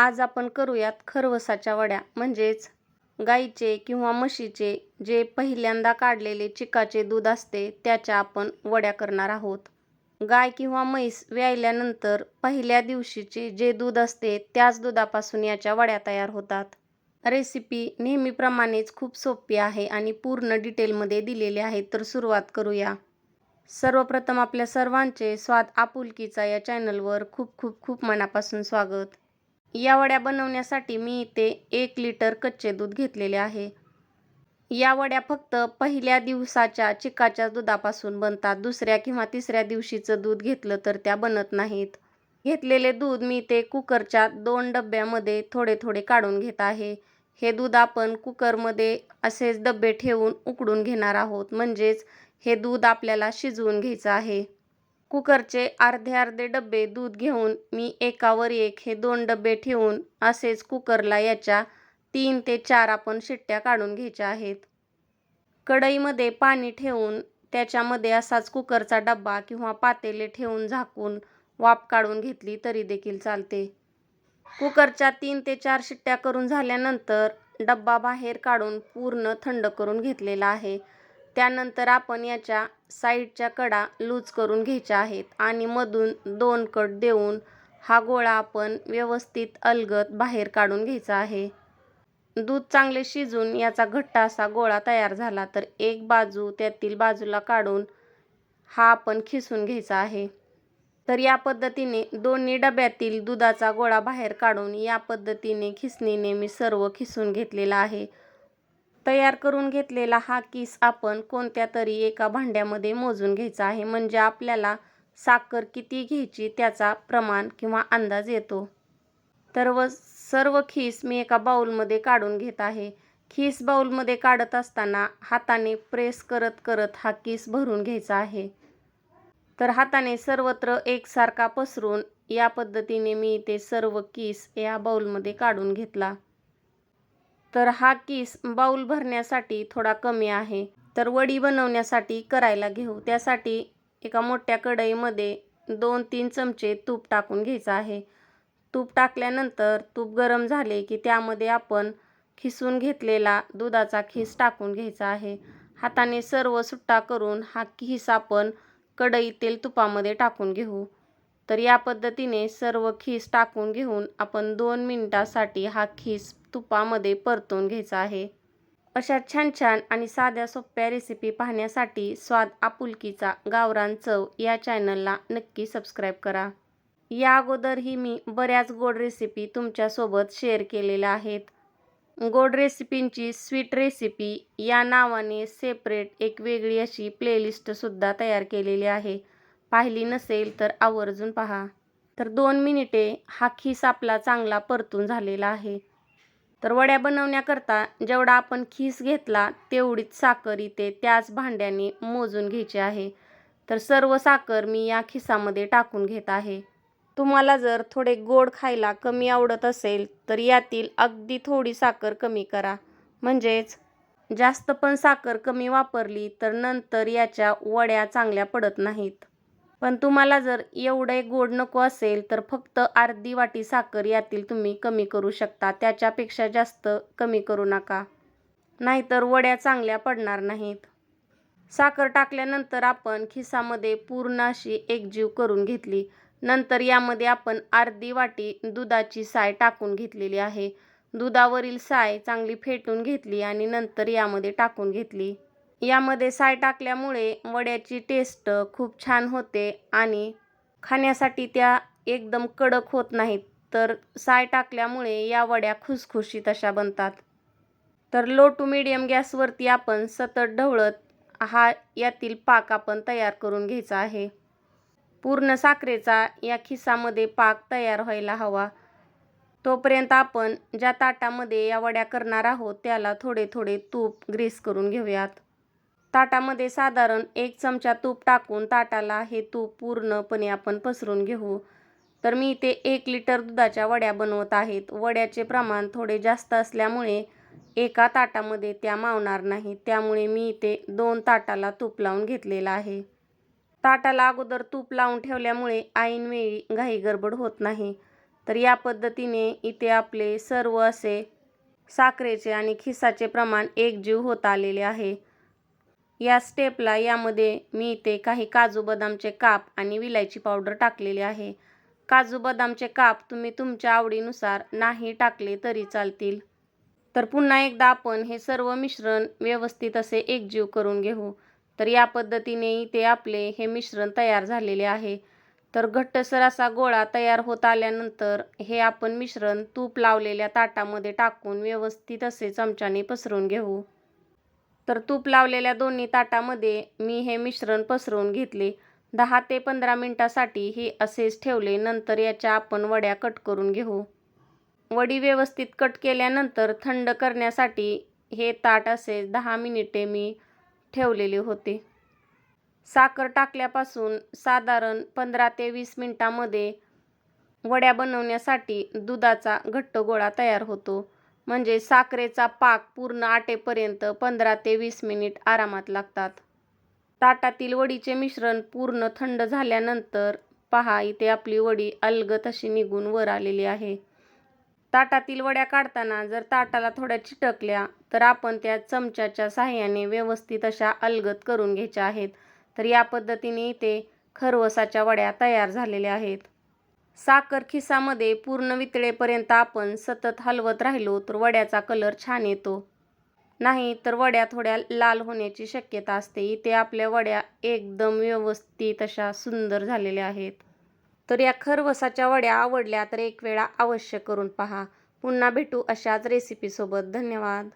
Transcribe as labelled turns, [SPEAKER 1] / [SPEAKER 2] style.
[SPEAKER 1] आज आपण करूयात खरवसाच्या वड्या म्हणजेच गाईचे किंवा म्हशीचे जे पहिल्यांदा काढलेले चिकाचे दूध असते त्याच्या आपण वड्या करणार आहोत. गाय किंवा म्हैस व्यायल्यानंतर पहिल्या दिवशीचे जे दूध असते त्याच दुधापासून याच्या वड्या तयार होतात. रेसिपी नेहमीप्रमाणेच खूप सोपी आहे आणि पूर्ण डिटेलमध्ये दिलेली आहे तर सुरुवात करूया. सर्वप्रथम आपल्या सर्वांचे स्वाद आपुलकीचा या चॅनलवर खूप खूप खूप मनापासून स्वागत. या वड्या बनवण्यासाठी मी इथे एक लिटर कच्चे दूध घेतलेले आहे. या वड्या फक्त पहिल्या दिवसाच्या चिकाच्या दुधापासून बनतात. दुसऱ्या किंवा तिसऱ्या दिवशीचं दूध घेतलं तर त्या बनत नाहीत. घेतलेले दूध मी ते कुकरच्या दोन डब्यामध्ये थोडे थोडे काढून घेत आहे. हे दूध आपण कुकरमध्ये असेच डबे ठेवून उकडून घेणार आहोत. म्हणजेच हे दूध आपल्याला शिजवून घ्यायचं आहे. कुकरचे अर्धे अर्धे डबे दूध घेऊन मी एकावर एक हे दोन डबे ठेवून असेच कुकरला याच्या तीन ते चार आपण शिट्ट्या काढून घ्यायच्या आहेत. कढईमध्ये पाणी ठेवून त्याच्यामध्ये असाच कुकरचा डब्बा किंवा पातेले ठेवून झाकून वाफ काढून घेतली तरी देखील चालते. कुकरच्या तीन ते चार शिट्ट्या करून झाल्यानंतर डब्बा बाहेर काढून पूर्ण थंड करून घेतलेला आहे. त्यानंतर आपण याच्या साईडच्या कडा लूज करून घ्यायच्या आहेत आणि मधून दोन कट देऊन हा गोळा आपण व्यवस्थित अलगद बाहेर काढून घ्यायचा आहे. दूध चांगले शिजून याचा घट्ट असा गोळा तयार झाला तर एक बाजू त्यातील बाजूला काढून हा आपण खिसून घ्यायचा आहे. तर या पद्धतीने दोन्ही डब्यातील दुधाचा गोळा बाहेर काढून या पद्धतीने खिसणीने मी सर्व खिसून घेतलेला आहे. तयार करून घेतलेला हा किस आपण कोणत्या तरी एका भांड्यामध्ये मोजून घ्यायचा आहे. म्हणजे आपल्याला साखर किती घ्यायची त्याचा प्रमाण किंवा अंदाज येतो. तर व सर्व खीस मी एका बाऊलमध्ये काढून घेत आहे. खीस बाऊलमध्ये काढत असताना हाताने प्रेस करत करत हा किस भरून घ्यायचा आहे. तर हाताने सर्वत्र एकसारखा पसरून या पद्धतीने मी ते सर्व किस या बाऊलमध्ये काढून घेतला. तर हा किस बाऊल भरण्यासाठी थोडा कमी आहे. तर वडी बनवण्यासाठी करायला घेऊ. त्यासाठी एका मोठ्या कढईमध्ये दोन तीन चमचे तूप टाकून घ्यायचं आहे. तूप टाकल्यानंतर तूप गरम झाले की त्यामध्ये आपण खिसून घेतलेला दुधाचा खीस टाकून घ्यायचा आहे. हाताने सर्व सुट्टा करून हा खीस आपण कढईतील तुपामध्ये टाकून घेऊ. तर या पद्धतीने सर्व खीस टाकून घेऊन आपण दोन मिनटासाठी हा खीस तुपामध्ये परतून घ्यायचा आहे. अशा छान छान आणि साध्या सोप्या रेसिपी पाहण्यासाठी स्वाद आपुलकीचा गावरान चव या चॅनलला नक्की सबस्क्राईब करा. या अगोदरही मी बऱ्याच गोड रेसिपी तुमच्यासोबत शेअर केलेल्या आहेत. गोड रेसिपींची स्वीट रेसिपी या नावाने सेपरेट एक वेगळी अशी प्लेलिस्टसुद्धा तयार केलेली आहे. पाहिली नसेल तर आवर्जून पहा. तर दोन मिनिटे हा खीस आपला चांगला परतून झालेला आहे. तर वड्या बनवण्याकरता जेवढा आपण खीस घेतला तेवढीच साखर इथे त्याच भांड्याने मोजून घ्यायची आहे. तर सर्व साखर मी या खिसामध्ये टाकून घेत आहे. तुम्हाला जर थोडे गोड खायला कमी आवडत असेल तर यातील अगदी थोडी साखर कमी करा. म्हणजेच जास्त पण साखर कमी वापरली तर नंतर याच्या वड्या चांगल्या पडत नाहीत. पण तुम्हाला जर एवढे गोड नको असेल तर फक्त अर्धी वाटी साखर यातील तुम्ही कमी करू शकता. त्याच्यापेक्षा जास्त कमी करू नका. नाहीतर वड्या चांगल्या पडणार नाहीत. साखर टाकल्यानंतर आपण खिसामध्ये पूर्ण अशी एकजीव करून घेतली. नंतर यामध्ये आपण अर्धी वाटी दुधाची साय टाकून घेतलेली आहे. दुधावरील साय चांगली फेटून घेतली आणि नंतर यामध्ये टाकून घेतली. यामध्ये साय टाकल्यामुळे वड्याची टेस्ट खूप छान होते आणि खाण्यासाठी त्या एकदम कडक होत नाहीत. तर साय टाकल्यामुळे या वड्या खुसखुशीत अशा बनतात. तर लो टू मिडियम गॅसवरती आपण सतत ढवळत हा यातील पाक आपण तयार करून घ्यायचा आहे. पूर्ण साखरेचा या खिसामध्ये पाक तयार व्हायला हवा. तोपर्यंत आपण ज्या ताटामध्ये या वड्या करणार आहोत त्याला थोडे थोडे तूप ग्रीस करून घेऊयात. ताटामध्ये साधारण एक चमचा तूप टाकून ताटाला हे तूप पूर्णपणे आपण पसरून घेऊ. तर मी इथे एक लिटर दुधाच्या वड्या बनवत आहेत. वड्याचे प्रमाण थोडे जास्त असल्यामुळे एका ताटामध्ये त्या मावणार नाही त्यामुळे मी इथे दोन ताटाला तूप लावून घेतलेलं आहे. ताटाला अगोदर तूप लावून ठेवल्यामुळे ऐनवेळी घाई गडबड होत नाही. तर या पद्धतीने इथे आपले सर्व असे साखरेचे आणि खिसाचे प्रमाण एकजीव होत आलेले आहे. या स्टेपला यामध्ये मी इथे काही काजू बदामचे काप आणि विलायची पावडर टाकलेली आहे. काजू बदामचे काप तुम्ही तुमच्या आवडीनुसार नाही टाकले तरी चालतील. तर पुन्हा एकदा आपण हे सर्व मिश्रण व्यवस्थित असे एकजीव करून घेऊ. तर या पद्धतीने इथे आपले हे मिश्रण तयार झालेले आहे. तर घट्टसर असा गोळा तयार होत आल्यानंतर हे आपण मिश्रण तूप लावलेल्या ताटामध्ये टाकून व्यवस्थित असे चमच्याने पसरून घेऊ. तर तूप लावलेल्या दोन्ही ताटामध्ये मी हे मिश्रण पसरवून घेतले. दहा ते पंधरा मिनटासाठी हे असेच ठेवले. नंतर याच्या आपण वड्या कट करून घेऊ. वडी व्यवस्थित कट केल्यानंतर थंड करण्यासाठी हे ताट असे दहा मिनिटे मी ठेवलेले होते. साखर टाकल्यापासून साधारण पंधरा ते वीस मिनटामध्ये वड्या बनवण्यासाठी दुधाचा घट्ट गोळा तयार होतो. म्हणजे साखरेचा पाक पूर्ण आटेपर्यंत पंधरा ते वीस मिनिट आरामात लागतात. ताटातील वडीचे मिश्रण पूर्ण थंड झाल्यानंतर पहा इथे आपली वडी अलगत अशी निघून वर आलेली आहे. ताटातील वड्या काढताना जर ताटाला थोड्या चिटकल्या तर आपण त्या चमच्याच्या साह्याने व्यवस्थित अशा अलगत करून घ्यायच्या आहेत. तर या पद्धतीने इथे खरवसाच्या वड्या तयार झालेल्या आहेत. साखर खिसामध्ये पूर्ण वितळेपर्यंत आपण सतत हलवत राहिलो तर वड्याचा कलर छान येतो. नाही तर वड्या थोड्या लाल होण्याची शक्यता असते. इथे आपल्या वड्या एकदम व्यवस्थित अशा सुंदर झालेल्या आहेत. तर या खरवसाच्या वड्या आवडल्या तर एक वेळा अवश्य करून पहा. पुन्हा भेटू अशाच रेसिपीसोबत धन्यवाद.